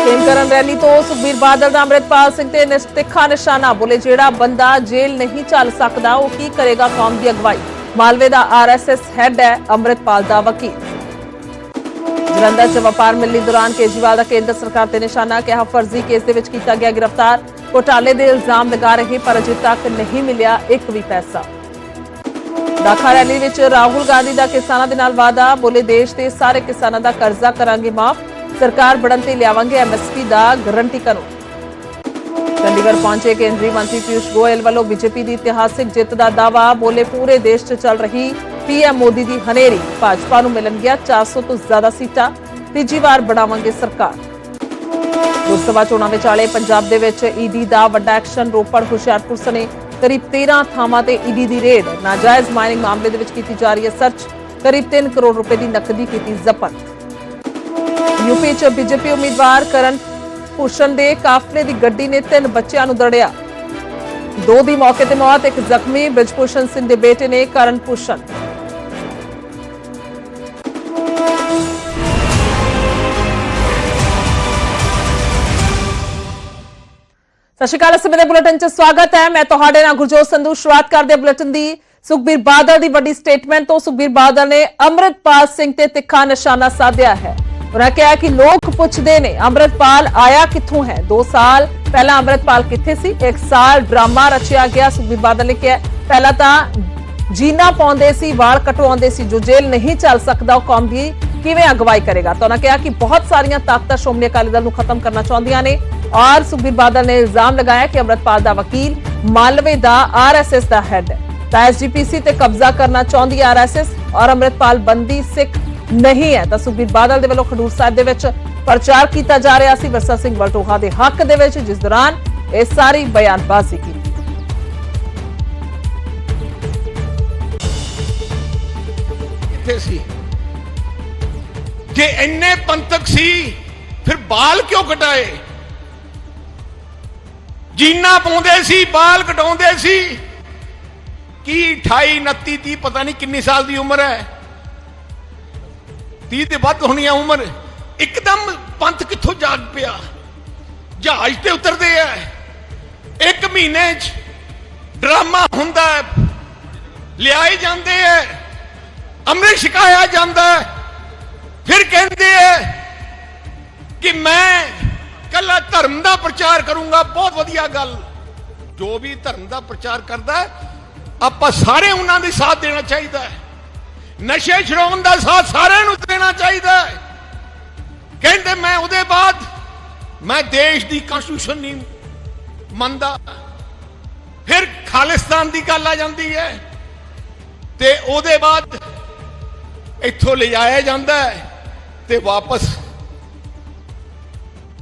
Khemkaran rally ਤੋਂ ਸੁਖਬੀਰ ਬਾਦਲ ਦਾ ਅੰਮ੍ਰਿਤਪਾਲ ਸਿੰਘ ਤੇ ਤਿੱਖਾ ਨਿਸ਼ਾਨਾ ਬੋਲੇ ਜਿਹੜਾ ਬੰਦਾ ਜੇਲ੍ਹ ਨਹੀਂ ਚੱਲ ਸਕਦਾ, ਉਹ ਕੀ ਕਰੇਗਾ ਕੌਮ ਦੀ ਅਗਵਾਈ? ਮਾਲਵੇ ਦਾ ਆਰਐਸਐਸ ਹੈੱਡ ਹੈ ਅੰਮ੍ਰਿਤਪਾਲ ਦਾ ਵਕੀਲ। ਜਲੰਧਰ 'ਚ ਵਪਾਰ ਮਿਲਣੀ ਦੌਰਾਨ ਕੇਜਰੀਵਾਲ ਦਾ ਕੇਂਦਰ ਸਰਕਾਰ ਤੇ ਨਿਸ਼ਾਨਾ, ਕਿਹਾ ਫਰਜ਼ੀ ਕੇਸ ਦੇ ਵਿੱਚ ਕੀਤਾ ਗਿਆ ਗ੍ਰਿਫਤਾਰ। ਘੋਟਾਲੇ ਦੇ ਇਲਜ਼ਾਮ ਲਗਾ ਰਹੇ ਪਰ ਅਜੇ ਤੱਕ ਨਹੀਂ ਮਿਲਿਆ ਇੱਕ ਵੀ ਪੈਸਾ। ਦਾਖਾ ਰੈਲੀ ਵਿੱਚ ਰਾਹੁਲ ਗਾਂਧੀ ਦਾ ਕਿਸਾਨਾਂ ਦੇ ਨਾਲ ਵਾਅਦਾ, ਬੋਲੇ ਦੇਸ਼ ਦੇ ਸਾਰੇ ਕਿਸਾਨਾਂ ਦਾ ਕਰਜ਼ਾ ਕਰਾਂਗੇ ਮਾਫ। ਸਰਕਾਰ ਬਣਨ ਤੇ ਲਿਆਵਾਂਗੇ ਐਮਐਸਪੀ ਦਾ ਗਾਰੰਟੀ ਕਰੋ ਚੰਡੀਗੜ੍ਹ ਪਹੁੰਚੇ ਕੇਂਦਰੀ ਮੰਤਰੀ ਪਿਊਸ਼ ਗੋਇਲ ਵੱਲੋਂ ਬੀਜੇਪੀ ਦੀ ਇਤਿਹਾਸਿਕ ਜਿੱਤ ਦਾ ਦਾਅਵਾ, ਬੋਲੇ ਪੂਰੇ ਦੇਸ਼ 'ਚ ਚੱਲ ਰਹੀ ਪੀਐਮ ਮੋਦੀ ਦੀ ਹਨੇਰੀ। ਭਾਜਪਾ ਨੂੰ ਮਿਲਣਗੀਆਂ ਗਿਆ 400 ਤੋਂ ਜ਼ਿਆਦਾ ਸੀਟਾਂ, ਤੀਜੀ ਵਾਰ ਬਣਾਵਾਂਗੇ ਸਰਕਾਰ। ਲੋਕ ਸਭਾ ਚੋਣਾਂ ਵਿਚਾਲੇ ਪੰਜਾਬ ਦੇ ਵਿੱਚ ਈਡੀ ਦਾ ਵੱਡਾ ਐਕਸ਼ਨ, ਰੋਪੜ, ਹੁਸ਼ਿਆਰਪੁਰ ਸਣੇ ਕਰੀਬ 13 ਥਾਵਾਂ ਤੇ ਈਡੀ ਦੀ ਰੇਡ। ਨਾਜਾਇਜ਼ ਮਾਈਨਿੰਗ ਮਾਮਲੇ ਦੇ ਵਿੱਚ ਕੀਤੀ ਜਾ ਰਹੀ ਹੈ ਸਰਚ। ਕਰੀਬ 3 ਕਰੋੜ ਰੁਪਏ ਦੀ ਨਕਦੀ ਕੀਤੀ ਜ਼ਬਤ। ਯੂਪੀ ਚ ਬੀਜੇਪੀ ਉਮੀਦਵਾਰ ਕਰਨ ਭੂਸ਼ਣ ਦੇ ਕਾਫਲੇ ਦੀ ਗੱਡੀ ਨੇ ਤਿੰਨ ਬੱਚਿਆਂ ਨੂੰ ਦੜਿਆ। ਦੋ ਦੀ ਮੌਕੇ ਤੇ ਮੌਤ, ਇੱਕ ਜ਼ਖਮੀ, ਬ੍ਰਿਜਭੂਸ਼ਣ ਸਿੰਘ ਦੇ ਬੇਟੇ ਨੇ ਕਰਨ ਭੂਸ਼ਣ। ਸਤਿ ਸ਼੍ਰੀ ਅਕਾਲ ਸਮੇਂ ਦੇ ਬੁਲੇਟਿਨ 'ਚ ਸਵਾਗਤ ਹੈ। ਮੈਂ ਤੁਹਾਡੇ ਨਾਲ ਗੁਰਜੋਤ ਸੰਧੂ, ਸ਼ੁਰੂਆਤ ਕਰਦੇ ਹਾਂ ਬੁਲੇਟਿਨ ਦੀ। ਸੁਖਬੀਰ ਬਾਦਲ ਦੀ ਵੱਡੀ ਸਟੇਟਮੈਂਟ ਤੋਂ ਸੁਖਬੀਰ ਬਾਦਲ ਨੇ ਅੰਮ੍ਰਿਤਪਾਲ ਸਿੰਘ ਤੇ ਤਿੱਖਾ ਨਿਸ਼ਾਨਾ ਸਾਧਿਆ ਹੈ। ਉਹਨਾਂ ਕਿਹਾ ਕਿ ਲੋਕ ਪੁੱਛਦੇ ਨੇ, ਅੰਮ੍ਰਿਤਪਾਲ ਆਇਆ ਕਿੱਥੋਂ ਹੈ? 2 ਸਾਲ ਪਹਿਲਾਂ ਅੰਮ੍ਰਿਤਪਾਲ ਕਿੱਥੇ ਸੀ? 1 ਸਾਲ ਡਰਾਮਾ ਰਚਿਆ ਗਿਆ ਸੁਖਬੀਰ ਬਾਦਲ ਨੇ ਕਿਹਾ। ਪਹਿਲਾਂ ਤਾਂ ਜੀਨਾ ਪਾਉਂਦੇ ਸੀ, ਵਾਲ ਕਟਵਾਉਂਦੇ ਸੀ, ਜੋ ਜੇਲ੍ਹ ਨਹੀਂ ਚੱਲ ਸਕਦਾ, ਉਹ ਕੌਮ ਦੀ ਕਿਵੇਂ ਅਗਵਾਈ ਕਰੇਗਾ? ਤਾਂ ਉਹਨਾਂ ਕਿਹਾ ਕਿ ਬਹੁਤ ਸਾਰੀਆਂ ਤਾਕਤਾਂ ਸ਼੍ਰੋਮਣੀ ਅਕਾਲੀ ਦਲ ਨੂੰ ਖਤਮ ਕਰਨਾ ਚਾਹੁੰਦੀਆਂ ਨੇ ਔਰ ਸੁਖਬੀਰ ਬਾਦਲ ਨੇ ਇਲਜ਼ਾਮ ਲਗਾਇਆ ਕਿ ਅੰਮ੍ਰਿਤਪਾਲ ਦਾ ਵਕੀਲ ਮਾਲਵੇ ਦਾ ਆਰਐਸਐਸ ਦਾ ਹੈੱਡ ਹੈ। ਤਾਂ ਐਸਜੀਪੀਸੀ ਤੇ ਕਬਜ਼ਾ ਕਰਨਾ ਚਾਹੁੰਦੀ ਆਰਐਸਐਸ ਔਰ ਅੰਮ੍ਰਿਤਪਾਲ ਬੰਦੀ ਸਿੱਖ ਨਹੀਂ ਹੈ। ਤਾਂ ਸੁਖਬੀਰ ਬਾਦਲ ਦੇ ਵੱਲੋਂ ਖਡੂਰ ਸਾਹਿਬ ਦੇ ਵਿੱਚ ਪ੍ਰਚਾਰ ਕੀਤਾ ਜਾ ਰਿਹਾ ਸੀ। ਵਰਸਾ ਸਿੰਘ ਵਲਟੋਹਾ ਦੇ ਹੱਕ ਦੇ ਵਿੱਚ, ਜਿਸ ਦੌਰਾਨ ਇਹ ਸਾਰੀ ਬਿਆਨਬਾਜ਼ੀ ਕੀਤੀ। ਕਿੱਥੇ ਸੀ? ਜੇ ਇੰਨੇ ਪੰਥਕ ਸੀ, ਫਿਰ ਬਾਲ ਕਿਉਂ ਕਟਾਏ? ਜੀਨਾ ਪਾਉਂਦੇ ਸੀ, ਬਾਲ ਕਟਾਉਂਦੇ ਸੀ। ਕੀ 28 29 30 ਪਤਾ ਨਹੀਂ ਕਿੰਨੀ ਸਾਲ ਦੀ ਉਮਰ ਹੈ। 30 ਤੇ ਵੱਧ ਹੋਣੀ ਆ ਉਮਰ, ਇੱਕਦਮ ਪੰਥ ਕਿੱਥੋਂ ਜਾਗ ਪਿਆ? ਜਹਾਜ਼ ਤੇ ਉਤਰਦੇ ਆ। ਇੱਕ ਮਹੀਨੇ 'ਚ ਡਰਾਮਾ ਹੁੰਦਾ ਹੈ, ਲਿਆਏ ਜਾਂਦੇ ਐ ਅੰਮ੍ਰਿਤ ਛਕਾਇਆ ਜਾਂਦਾ ਫਿਰ ਕਹਿੰਦੇ ਐ ਕਿ ਮੈਂ ਕੱਲਾ ਧਰਮ ਦਾ ਪ੍ਰਚਾਰ ਕਰੂੰਗਾ, ਬਹੁਤ ਵਧੀਆ ਗੱਲ। ਜੋ ਵੀ ਧਰਮ ਦਾ ਪ੍ਰਚਾਰ ਕਰਦਾ ਆਪਾਂ ਸਾਰੇ ਉਹਨਾਂ ਦੇ ਸਾਥ ਦੇਣਾ ਚਾਹੀਦਾ ਹੈ। ਨਸ਼ੇ ਛਡਾਉਣ ਦਾ ਸਾਥ ਸਾਰਿਆਂ ਨੂੰ ਦੇਣਾ ਚਾਹੀਦਾ ਹੈ। ਕਹਿੰਦੇ ਮੈਂ ਉਹਦੇ ਬਾਅਦ ਮੈਂ ਦੇਸ਼ ਦੀ ਕਨਸਟੀਟਿਊਸ਼ਨ ਨਹੀਂ ਮੰਨਦਾ। ਫਿਰ ਖਾਲਿਸਤਾਨ ਦੀ ਗੱਲ ਆ ਜਾਂਦੀ ਹੈ ਤੇ ਉਹਦੇ ਬਾਅਦ ਇੱਥੋਂ ਲਿਜਾਇਆ ਜਾਂਦਾ ਹੈ ਤੇ ਵਾਪਸ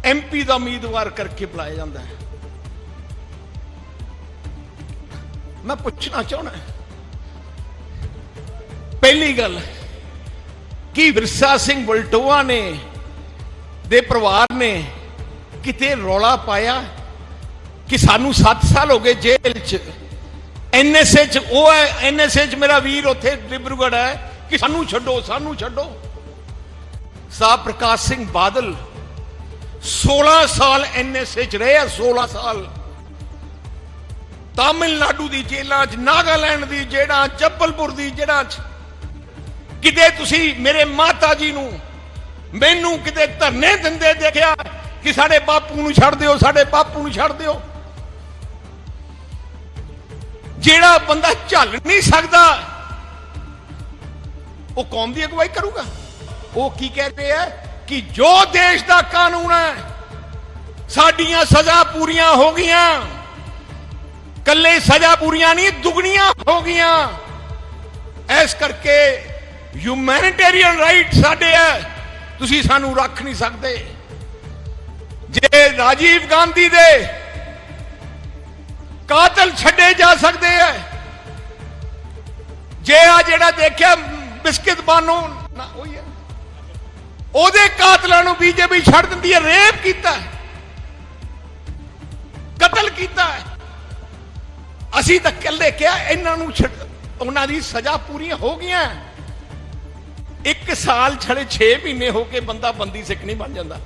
ਐਮਪੀ ਦਾ ਉਮੀਦਵਾਰ ਕਰਕੇ ਬੁਲਾਇਆ ਜਾਂਦਾ ਹੈ। ਮੈਂ ਪੁੱਛਣਾ ਚਾਹੁੰਦਾ ਪਹਿਲੀ ਗੱਲ, ਕਿ ਵਿਰਸਾ ਸਿੰਘ ਬਲਟੋਆ ਨੇ, ਦੇ ਪਰਿਵਾਰ ਨੇ ਕਿਤੇ ਰੌਲਾ ਪਾਇਆ ਕਿ ਸਾਨੂੰ 7 ਸਾਲ ਹੋ ਗਏ ਜੇਲ੍ਹ 'ਚ? ਐਨਐਸਏ 'ਚ ਉਹ ਹੈ ਐਨਐਸਏ 'ਚ ਮੇਰਾ ਵੀਰ ਉੱਥੇ ਡਿਬਰੂਗੜ੍ਹ ਹੈ ਕਿ ਸਾਨੂੰ ਛੱਡੋ ਸਾਨੂੰ ਛੱਡੋ। ਸਾਹਿਬ ਪ੍ਰਕਾਸ਼ ਸਿੰਘ ਬਾਦਲ 16 ਸਾਲ ਐਨਐਸਏ 'ਚ ਰਹੇ ਆ 16 ਸਾਲ। ਤਾਮਿਲਨਾਡੂ ਦੀ ਜੇਲ੍ਹਾਂ 'ਚ, ਨਾਗਾਲੈਂਡ ਦੀ ਜੇਲ੍ਹਾਂ ਜੱਬਲਪੁਰ ਦੀ ਜੇਲ੍ਹਾਂ 'ਚ। ਕਿਤੇ ਤੁਸੀਂ ਮੇਰੇ ਮਾਤਾ ਜੀ ਨੂੰ ਮੈਨੂੰ ਕਿਤੇ ਧਰਨੇ ਦਿੰਦੇ ਦੇਖਿਆ ਕਿ ਸਾਡੇ ਬਾਪੂ ਨੂੰ ਛੱਡ ਦਿਓ, ਸਾਡੇ ਬਾਪੂ ਨੂੰ ਛੱਡ ਦਿਓ? ਜਿਹੜਾ ਬੰਦਾ ਝੱਲ ਨਹੀਂ ਸਕਦਾ, ਉਹ ਕੌਮ ਦੀ ਅਗਵਾਈ ਕਰੂਗਾ। ਉਹ ਕੀ ਕਹਿੰਦੇ ਆ ਕਿ ਜੋ ਦੇਸ਼ ਦਾ ਕਾਨੂੰਨ ਹੈ, ਸਾਡੀਆਂ ਸਜ਼ਾ ਪੂਰੀਆਂ ਹੋ ਗਈਆਂ। ਕੱਲੇ ਸਜ਼ਾ ਪੂਰੀਆਂ ਨਹੀਂ, ਦੁਗਣੀਆਂ ਹੋ ਗਈਆਂ। ਇਸ ਕਰਕੇ ਹਿਊਮੈਨਿਟੇਰੀਅਨ ਰਾਈਟ ਸਾਡੇ ਹੈ। ਤੁਸੀਂ ਸਾਨੂੰ ਰੱਖ ਨਹੀਂ ਸਕਦੇ। ਜੇ ਰਾਜੀਵ ਗਾਂਧੀ ਦੇ ਕਾਤਲ ਛੱਡੇ ਜਾ ਸਕਦੇ ਐ ਜੇ ਆ ਜਿਹੜਾ ਦੇਖਿਆ ਬਿਸਕਿਟ ਬਾਨੋ ਨਾ, ਉਹੀ ਹੈ। ਉਹਦੇ ਕਾਤਲਾਂ ਨੂੰ ਬੀਜੇਪੀ ਛੱਡ ਦਿੰਦੀ ਹੈ, ਰੇਪ ਕੀਤਾ ਕਤਲ ਕੀਤਾ ਅਸੀਂ ਤਾਂ ਕੱਲੇ ਕਿਹਾ, ਇਹਨਾਂ ਨੂੰ ਛੱਡ- ਉਹਨਾਂ ਦੀ ਸਜ਼ਾ ਪੂਰੀਆਂ ਹੋ ਗਈਆਂ। ਇੱਕ ਸਾਲ ਛੜੇ 6 ਮਹੀਨੇ ਹੋ ਕੇ ਬੰਦਾ ਬੰਦੀ ਸਿੱਖ ਨਹੀਂ ਬਣ ਜਾਂਦਾ।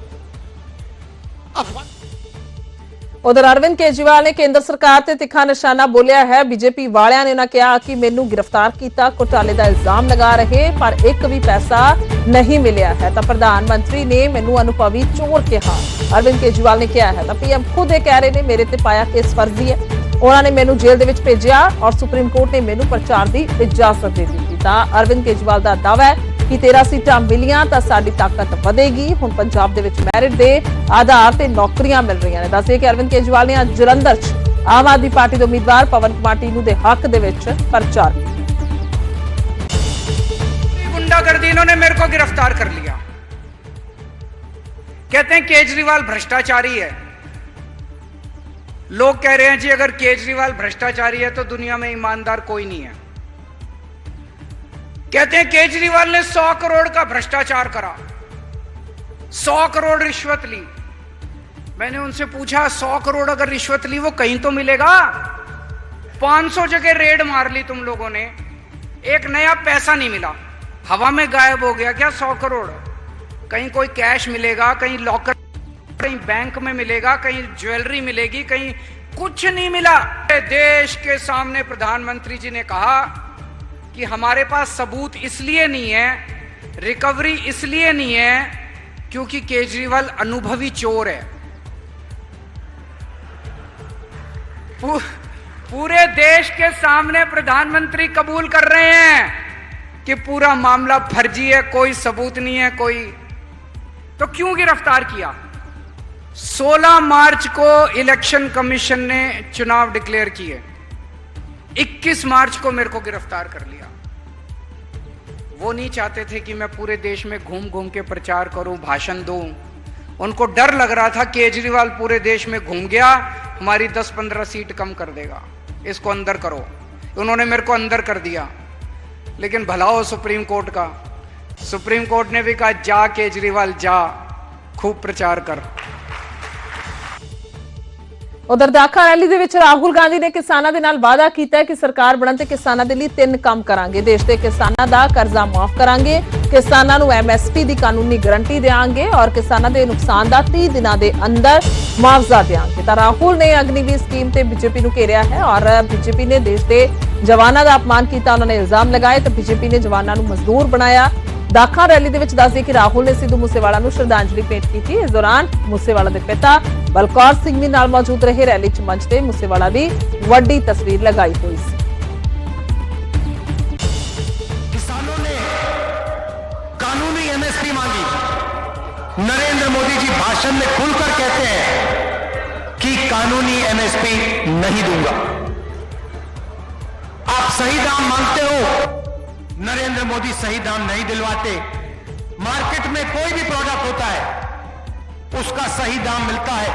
ਉਧਰ ਅਰਵਿੰਦ ਕੇਜਰੀਵਾਲ ਨੇ ਕੇਂਦਰ ਸਰਕਾਰ ਤੇ ਤਿੱਖਾ ਨਿਸ਼ਾਨਾ ਬੋਲਿਆ ਹੈ। ਬੀਜੇਪੀ ਵਾਲਿਆਂ ਨੇ ਉਹਨਾਂ ਕਿਹਾ ਕਿ ਮੈਨੂੰ ਗ੍ਰਿਫਤਾਰ ਕੀਤਾ, ਘੁਟਾਲੇ ਦਾ ਇਲਜ਼ਾਮ ਲਗਾ ਰਹੇ, ਪਰ ਇੱਕ ਵੀ ਪੈਸਾ ਨਹੀਂ ਮਿਲਿਆ ਹੈ। ਤਾਂ ਪ੍ਰਧਾਨ ਮੰਤਰੀ ਨੇ ਮੈਨੂੰ ਅਨੁਭਵੀ ਚੋਰ ਕਿਹਾ। ਅਰਵਿੰਦ ਕੇਜਰੀਵਾਲ ਨੇ ਕਿਹਾ ਹੈ, ਤਾਂ ਪੀਐਮ ਖੁਦ ਇਹ ਕਹਿ ਰਹੇ ਨੇ, ਮੇਰੇ ਤੇ ਪਾਇਆ ਕੇਸ ਫਰਜ਼ੀ ਹੈ। ਉਹਨਾਂ ਨੇ ਮੈਨੂੰ ਜੇਲ੍ਹ ਦੇ ਵਿੱਚ ਭੇਜਿਆ ਔਰ ਸੁਪਰੀਮ ਕੋਰਟ ਨੇ ਮੈਨੂੰ ਪ੍ਰਚਾਰ ਦੀ ਇਜਾਜ਼ਤ ਦੇ ਦਿੱਤੀ। ਤਾਂ ਅਰਵਿੰਦ ਕੇਜਰੀਵਾਲ ਦਾ ਦਾਅਵਾ ਹੈ ਕਿ 13 ਸੀਟਾਂ ਮਿਲੀਆਂ ਤਾਂ ਸਾਡੀ ਤਾਕਤ ਵਧੇਗੀ ਹੁਣ ਪੰਜਾਬ ਦੇ ਵਿੱਚ ਮੈਰਿਟ ਦੇ ਆਧਾਰ ਤੇ ਨੌਕਰੀਆਂ ਮਿਲ ਰਹੀਆਂ ਨੇ ਦੱਸਿਆ ਕਿ ਅਰਵਿੰਦ ਕੇਜਰੀਵਾਲ ਨੇ ਅੱਜ ਜਲੰਧਰ 'ਚ ਆਮ ਆਦਮੀ ਪਾਰਟੀ ਦੇ ਉਮੀਦਵਾਰ ਪਵਨ ਕੁਮਾਰ ਟੀਨੂ ਦੇ ਹੱਕ ਦੇ ਵਿੱਚ ਪ੍ਰਚਾਰ ਕੀਤਾ गुंडागर्दी इन्होंने मेरे को गिरफ्तार कर लिया कहते हैं केजरीवाल भ्रष्टाचारी है लोग कह रहे हैं जी अगर केजरीवाल भ्रष्टाचारी है तो दुनिया में ईमानदार कोई नहीं है कहते हैं, केजरीवाल ने सौ करोड़ का भ्रष्टाचार करा। सौ करोड़ रिश्वत ली। मैंने उनसे पूछा, सौ करोड़ अगर रिश्वत ली, वो कहीं तो मिलेगा? 500 जगह रेड मार ली तुम लोगों ने। एक नया पैसा नहीं मिला। हवा में गायब हो गया क्या सौ करोड़? कहीं कोई कैश मिलेगा, कहीं लॉकर, कहीं बैंक में मिलेगा, कहीं ज्वेलरी मिलेगी, कहीं कुछ नहीं मिला। देश के सामने प्रधानमंत्री जी ने कहा कि हमारे पास सबूत इसलिए नहीं है, रिकवरी इसलिए नहीं है क्योंकि केजरीवाल अनुभवी चोर है। पूरे देश के सामने प्रधानमंत्री कबूल कर रहे हैं कि पूरा मामला फर्जी है, कोई सबूत नहीं है, कोई। तो क्यों गिरफ़्तार किया? 16 मार्च को इलेक्शन कमीशन ने चुनाव डिक्लेयर किए। 21 मार्च को मेरे को गिरफ़्तार कर लिया। वो नहीं चाहते थे कि मैं पूरे देश में घूम घूम के प्रचार करूँ, भाषण दूँ। उनको डर लग रहा था केजरीवाल पूरे देश में घूम गया, हमारी 10-15 सीट कम कर देगा। इसको अंदर करो। उन्होंने मेरे को अंदर कर दिया। लेकिन भला हो सुप्रीम कोर्ट का। सुप्रीम कोर्ट ने भी कहा, जा केजरीवाल, जा। खूब प्रचार कर। ਉਧਰ ਦਾਖਾ ਰੈਲੀ ਦੇ ਵਿੱਚ ਰਾਹੁਲ ਗਾਂਧੀ ਨੇ ਕਿਸਾਨਾਂ ਦੇ ਨਾਲ ਵਾਅਦਾ ਕੀਤਾ ਹੈ ਕਿ ਸਰਕਾਰ ਬਣਨ ਤੇ ਕਿਸਾਨਾਂ ਦੇ ਲਈ ਤਿੰਨ ਕੰਮ ਕਰਾਂਗੇ। ਦੇਸ਼ ਦੇ ਕਿਸਾਨਾਂ ਦਾ ਕਰਜ਼ਾ ਮਾਫ ਕਰਾਂਗੇ, ਕਿਸਾਨਾਂ ਨੂੰ ਐਮਐਸਪੀ ਦੀ ਕਾਨੂੰਨੀ ਗਾਰੰਟੀ ਦੇਵਾਂਗੇ ਔਰ ਕਿਸਾਨਾਂ ਦੇ ਨੁਕਸਾਨ ਦਾ 30 ਦਿਨਾਂ ਦੇ ਅੰਦਰ ਮੁਆਵਜ਼ਾ ਦੇਵਾਂਗੇ ਤਾਂ ਰਾਹੁਲ ਨੇ ਅਗਨੀਵੀਰ ਸਕੀਮ ਤੇ ਬੀਜੇਪੀ ਨੂੰ ਘੇਰਿਆ ਹੈ ਔਰ ਬੀਜੇਪੀ ਨੇ ਦੇਸ਼ ਦੇ ਜਵਾਨਾਂ ਦਾ ਅਪਮਾਨ ਕੀਤਾ, ਉਹਨਾਂ ਨੇ ਇਲਜ਼ਾਮ ਲਗਾਏ ਤਾਂ ਬੀਜੇਪੀ ਨੇ ਜਵਾਨਾਂ ਨੂੰ ਮਜ਼ਦੂਰ ਬਣਾਇਆ। ਦਾਖਾ ਰੈਲੀ ਦੇ ਵਿੱਚ ਦੱਸਦੇ ਕਿ ਰਾਹੁਲ ਨੇ ਸਿੱਧੂ ਮੂਸੇਵਾਲਾ ਨੂੰ ਸ਼ਰਧਾਂਜਲੀ ਭੇਟ ਕੀਤੀ ਇਸ ਦੌਰਾਨ ਮੂਸੇਵਾਲਾ ਦੇ ਪਿਤਾ ਬਲਕੌਰ ਸਿੰਘ ਵੀ ਨਾਲ ਮੌਜੂਦ ਰਹੇ ਰੈਲੀ 'ਚ ਮੰਚ ਤੇ ਮੂਸੇਵਾਲਾ ਦੀ ਵੱਡੀ ਤਸਵੀਰ ਲਗਾਈ ਹੋਈ ਸੀ किसानों ने कानूनी एमएसपी मांगी नरेंद्र मोदी जी भाषण में खुलकर कहते हैं कि कानूनी एमएसपी नहीं दूंगा आप सही दाम मांगते हो नरेंद्र मोदी सही दाम नहीं दिलवाते। मार्केट में कोई भी प्रोडक्ट होता है, उसका सही दाम मिलता है,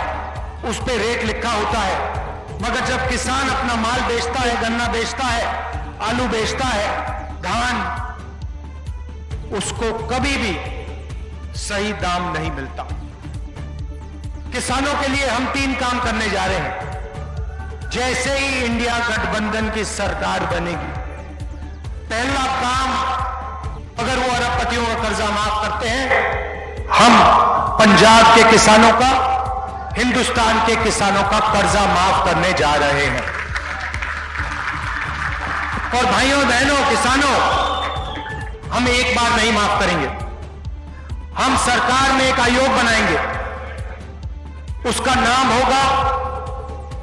उस पर रेट लिखा होता है। मगर जब किसान अपना माल बेचता है, गन्ना बेचता है, आलू बेचता है, धान, उसको कभी भी सही दाम नहीं मिलता। किसानों के लिए हम तीन काम करने जा रहे हैं। जैसे ही इंडिया गठबंधन की सरकार बनेगी पहला काम अगर वो अरबपतियों का कर्जा माफ़ करते हैं, हम पंजाब के किसानों का, हिंदुस्तान के किसानों का कर्जा माफ़ करने जा रहे हैं। और भाइयों, बहनों, किसानों, हम एक बार नहीं माफ़ करेंगे। हम सरकार में एक आयोग बनाएँगे। उसका नाम होगा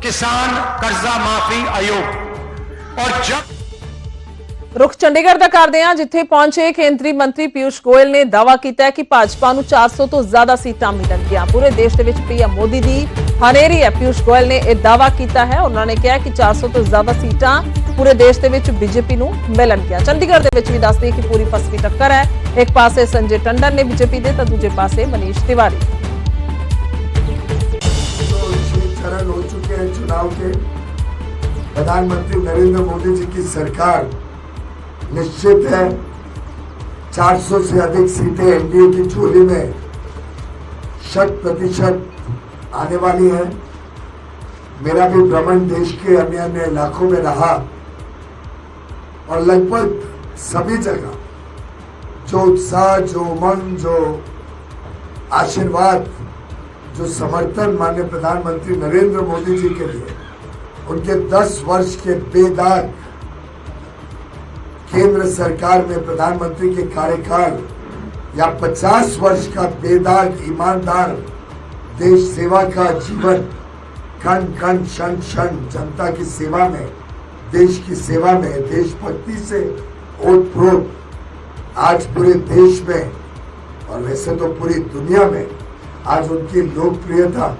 किसान कर्जा माफ़ी आयोग। और जब ਰੁਖ ਚੰਡੀਗੜ੍ਹ ਦਾ ਕਰਦੇ ਹਾਂ ਜਿੱਥੇ ਪਹੁੰਚੇ ਕੇਂਦਰੀ ਮੰਤਰੀ ਪਿਊਸ਼ ਗੋਇਲ ਨੇ ਦਾਅਵਾ ਕੀਤਾ ਹੈ ਕਿ ਭਾਜਪਾ ਨੂੰ 400 ਤੋਂ ਜ਼ਿਆਦਾ ਸੀਟਾਂ ਮਿਲਣਗੀਆਂ ਪੂਰੇ ਦੇਸ਼ ਦੇ ਵਿੱਚ ਪੀਐਮ ਮੋਦੀ ਦੀ ਹਨੇਰੀ ਹੈ ਪਿਊਸ਼ ਗੋਇਲ ਨੇ ਇਹ ਦਾਅਵਾ ਕੀਤਾ ਹੈ ਉਹਨਾਂ ਨੇ ਕਿਹਾ ਕਿ 400 ਤੋਂ ਜ਼ਿਆਦਾ ਸੀਟਾਂ ਪੂਰੇ ਦੇਸ਼ ਦੇ ਵਿੱਚ ਬੀਜੇਪੀ ਨੂੰ ਮਿਲਣਗੀਆਂ ਚੰਡੀਗੜ੍ਹ ਦੇ ਵਿੱਚ ਵੀ ਦੱਸਦੀ ਕਿ ਪੂਰੀ ਫਸਵੀ ਟੱਕਰ ਹੈ ਇੱਕ ਪਾਸੇ ਸੰਜੇ ਟੰਡਨ ਨੇ ਬੀਜੇਪੀ ਦੇ ਤਾਂ ਦੂਜੇ ਪਾਸੇ ਮਨੀਸ਼ ਤਿਵਾੜੀ तो छह चरण हो चुके हैं चुनाव के प्रधानमंत्री नरेंद्र मोदी जी की सरकार निश्चित है। 400 से अधिक सीटें एनडीए की झोली में शत प्रतिशत आने वाली है। मेरा भी भ्रमण देश के अन्य अन्य इलाकों में रहा और लगभग सभी जगह जो उत्साह, जो उमंग जो आशीर्वाद, जो समर्थन माननीय प्रधानमंत्री नरेंद्र मोदी जी के लिए, उनके 10 वर्ष के बेदाग केंद्र सरकार में प्रधानमंत्री के कार्यकाल या 50 वर्ष का बेदाग, ईमानदार देश सेवा का जीवन कण कण क्षण क्षण, जनता की सेवा में, देश की सेवा में, देशभक्ति से ओतप्रोत आज पूरे देश में और वैसे तो पूरी दुनिया में आज उनकी लोकप्रियता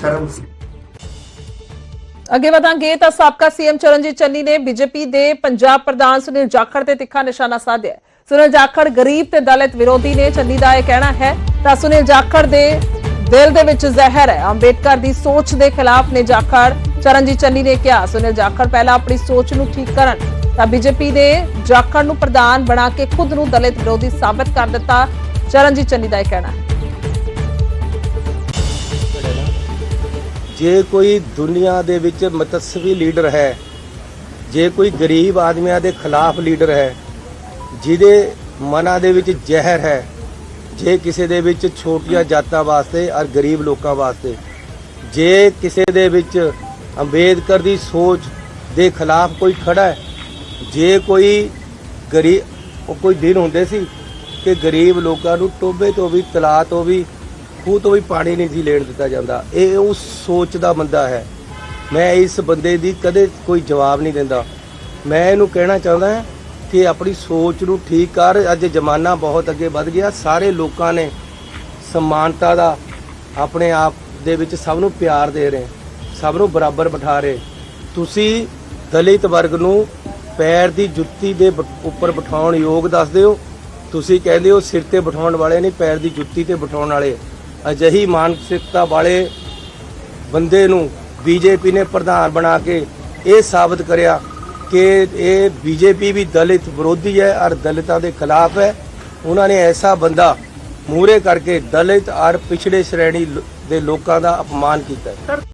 चरम सी ਅੱਗੇ ਵਧਾਂਗੇ ਤਾਂ ਸਾਬਕਾ ਸੀਐਮ ਚਰਨਜੀਤ ਚੰਨੀ ਨੇ ਬੀਜੇਪੀ ਦੇ ਪੰਜਾਬ ਪ੍ਰਧਾਨ ਸੁਨੀਲ ਜਾਖੜ ਤੇ ਤਿੱਖਾ ਨਿਸ਼ਾਨਾ ਸਾਧਿਆ। ਸੁਨੀਲ ਜਾਖੜ ਗਰੀਬ ਤੇ ਦਲਿਤ ਵਿਰੋਧੀ ਨੇ ਚੰਨੀ ਦਾ ਇਹ ਕਹਿਣਾ ਹੈ, ਤਾਂ ਸੁਨੀਲ ਜਾਖੜ ਦੇ ਦਿਲ ਦੇ ਵਿੱਚ ਜ਼ਹਿਰ ਹੈ। ਅੰਬੇਡਕਰ ਦੀ ਸੋਚ ਦੇ ਖਿਲਾਫ ਨੇ ਜਾਖੜ, ਚਰਨਜੀਤ ਚੰਨੀ ਨੇ ਕਿਹਾ, ਸੁਨੀਲ ਜਾਖੜ ਪਹਿਲਾਂ ਆਪਣੀ ਸੋਚ ਨੂੰ ਠੀਕ ਕਰਨ, ਤਾਂ ਬੀਜੇਪੀ ਨੇ ਜਾਖੜ ਨੂੰ ਪ੍ਰਧਾਨ ਬਣਾ ਕੇ ਖੁਦ ਨੂੰ ਦਲਿਤ ਵਿਰੋਧੀ ਸਾਬਤ ਕਰ ਦਿੱਤਾ। ਚਰਨਜੀਤ ਚੰਨੀ ਦਾ ਇਹ ਕਹਿਣਾ ਹੈ। ਜੇ ਕੋਈ ਦੁਨੀਆ ਦੇ ਵਿੱਚ ਮਤਸਵੀ ਲੀਡਰ ਹੈ, ਜੇ ਕੋਈ ਗਰੀਬ ਆਦਮੀਆਂ ਦੇ ਖਿਲਾਫ ਲੀਡਰ ਹੈ, ਜਿਹਦੇ ਮਨਾਂ ਦੇ ਵਿੱਚ ਜ਼ਹਿਰ ਹੈ, ਜੇ ਕਿਸੇ ਦੇ ਵਿੱਚ ਛੋਟੀਆਂ ਜਾਤਾਂ ਵਾਸਤੇ ਔਰ ਗਰੀਬ ਲੋਕਾਂ ਵਾਸਤੇ, ਜੇ ਕਿਸੇ ਦੇ ਵਿੱਚ ਅੰਬੇਦਕਰ ਦੀ ਸੋਚ ਦੇ ਖਿਲਾਫ ਕੋਈ ਖੜਾ ਹੈ, ਜੇ ਕੋਈ ਗਰੀਬ ਉਹ ਕੋਈ ਦਿਨ ਹੁੰਦੇ ਸੀ ਕਿ ਗਰੀਬ ਲੋਕਾਂ ਨੂੰ ਟੋਬੇ ਤੋਂ ਵੀ ਤਲਾਅ ਤੋਂ ਵੀ ਖੂਹ ਤੋਂ ਵੀ ਪਾਣੀ ਨਹੀਂ ਸੀ ਲੈਣ ਦਿੱਤਾ ਜਾਂਦਾ। ਇਹ ਉਹ ਸੋਚ ਦਾ ਬੰਦਾ ਹੈ। ਮੈਂ ਇਸ ਬੰਦੇ ਦੀ ਕਦੇ ਕੋਈ ਜਵਾਬ ਨਹੀਂ ਦਿੰਦਾ। ਮੈਂ ਇਹਨੂੰ ਕਹਿਣਾ ਚਾਹੁੰਦਾ ਹਾਂ ਕਿ ਆਪਣੀ ਸੋਚ ਨੂੰ ਠੀਕ ਕਰ। ਅੱਜ ਜ਼ਮਾਨਾ ਬਹੁਤ ਅੱਗੇ ਵੱਧ ਗਿਆ। ਸਾਰੇ ਲੋਕਾਂ ਨੇ ਸਮਾਨਤਾ ਦਾ ਆਪਣੇ ਆਪ ਦੇ ਵਿੱਚ ਸਭ ਨੂੰ ਪਿਆਰ ਦੇ ਰਹੇ, ਸਭ ਨੂੰ ਬਰਾਬਰ ਬਿਠਾ ਰਹੇ। ਤੁਸੀਂ ਦਲਿਤ ਵਰਗ ਨੂੰ ਪੈਰ ਦੀ ਜੁੱਤੀ ਦੇ ਬ- ਉੱਪਰ ਬਿਠਾਉਣ ਯੋਗ ਦੱਸਦੇ ਹੋ ਤੁਸੀਂ ਕਹਿੰਦੇ ਹੋ ਸਿਰ ਤੇ ਬਿਠਾਉਣ ਵਾਲੇ ਨਹੀਂ, ਪੈਰ ਦੀ ਜੁੱਤੀ ਤੇ ਬਿਠਾਉਣ ਵਾਲੇ। ਅਜਿਹੀ ਮਾਨਸਿਕਤਾ ਵਾਲੇ ਬੰਦੇ ਨੂੰ ਬੀਜੇਪੀ ਨੇ ਪ੍ਰਧਾਨ ਬਣਾ ਕੇ ਇਹ ਸਾਬਤ ਕਰਿਆ ਕਿ ਇਹ ਬੀਜੇਪੀ ਵੀ ਦਲਿਤ ਵਿਰੋਧੀ ਹੈ ਔਰ ਦਲਿਤਾਂ ਦੇ ਖਿਲਾਫ ਹੈ। ਉਹਨਾਂ ਨੇ ਐਸਾ ਬੰਦਾ ਮੂਹਰੇ ਕਰਕੇ ਦਲਿਤ ਔਰ ਪਿਛੜੇ ਸ਼੍ਰੇਣੀ ਲ- ਦੇ ਲੋਕਾਂ ਦਾ ਅਪਮਾਨ ਕੀਤਾ